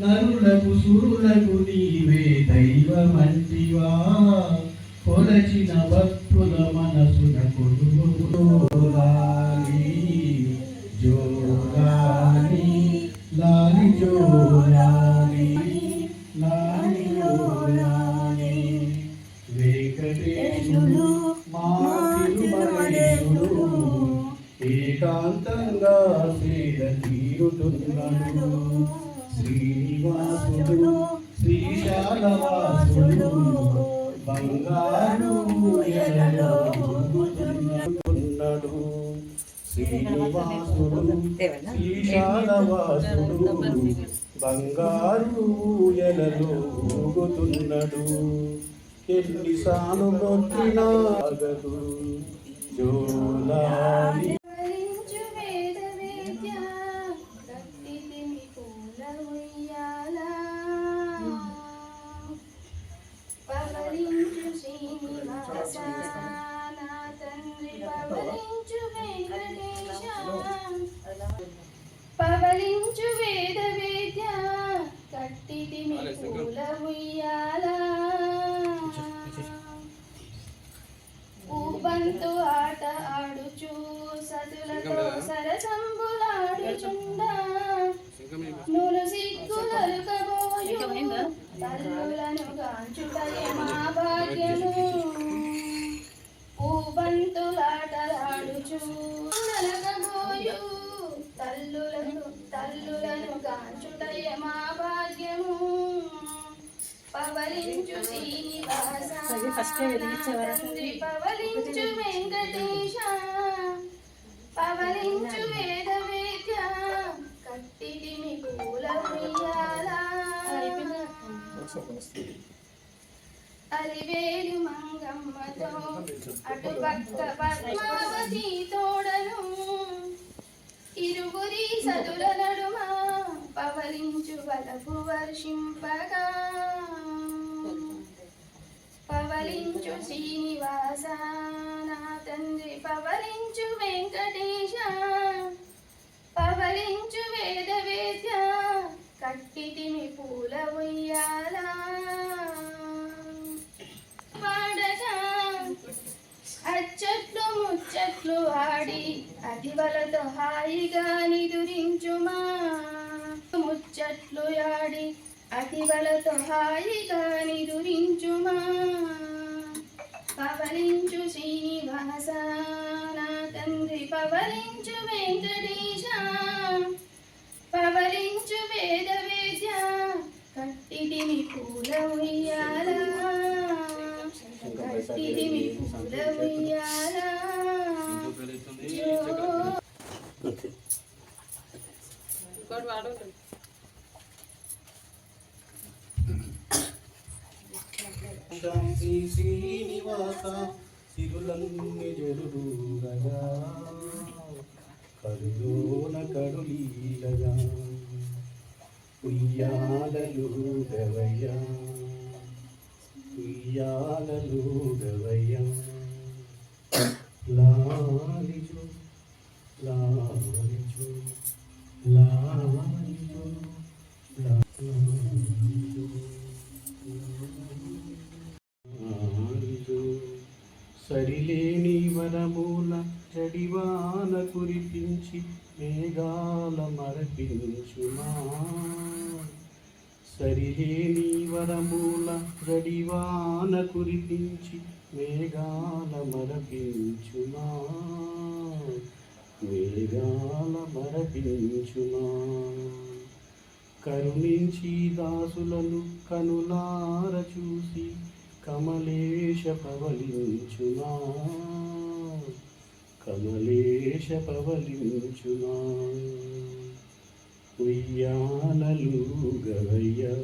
నరులకు సురులకు నీవే దైవమంటివా కొలచిన భక్తుల మనసున కొడులాలి జోలాలి లాలి జోలాలి లాలి జోలాలి వెంకటేశుడు మా తిరుమలేశుడు ఏకాంతంగా సేద తీరుతున్నాడు శ్రీనివాసుడు శ్రీశాలవాసుడు బంగారు ఉన్నాడు శ్రీనివాసుడు శ్రీశాలవాసుడు బంగారు ఎలలో ఊగుతున్నాడు ఎన్ని సాను జోలాలి పవలించు వేద విద్య కట్టితిమి పూల ఉయ్యాల ఊబంతు ఆట ఆడుచు సతులతో సరసంబులాడుచుండా నులు సిగ్గులలుకబోయు పవలించు వెంకటేశ పవలించు వేద వేద్య కట్టిదిమి పూల అలివేలు మంగమ్మతో అటుపక్క పద్మావతి తోడను ఇరువురి సదుల నడుమ పవలించు వలపు వర్షింపగా. పవలించు శ్రీనివాస నా తండ్రి పవలించు వెంకటేశ. పవలించు వేద కట్టిటిమి పూల ఉయ్యాల. పాడగా అచ్చట్లు ముచ్చట్లు ఆడి అదివలతో హాయిగా నిదురించుమా. ముచ్చట్లు ఆడి అతివలతో హాయిగా నిదురించుమా. పవలించు వెంకటేశ పవలించు వేద వేద్య కట్టిదిమి పూల ఉయ్యాల కట్టిదిమి పూల ఉయ్యాల శ్రీనివాస సిరులన్ని జరుడుగగా కరులోన ఉయ్యాలలు గవయ్యా ఉయ్యాలలు గవయ్యా లాలిచు లాలిజు లాలిజు లాలిజు సరిలేని వరమూల చడివాన కురిపించి మేఘాల మరపించుమా సరిలేని వరమూల రడివాన కురిపించి మేఘాల మరపించుమా మేఘాల మరపించుమా కరుణించి దాసులను కనులార చూసి కమలేశ పవలించుమా కమలేశ పవలించునా ఉయ్యాలలు గవయ్యా.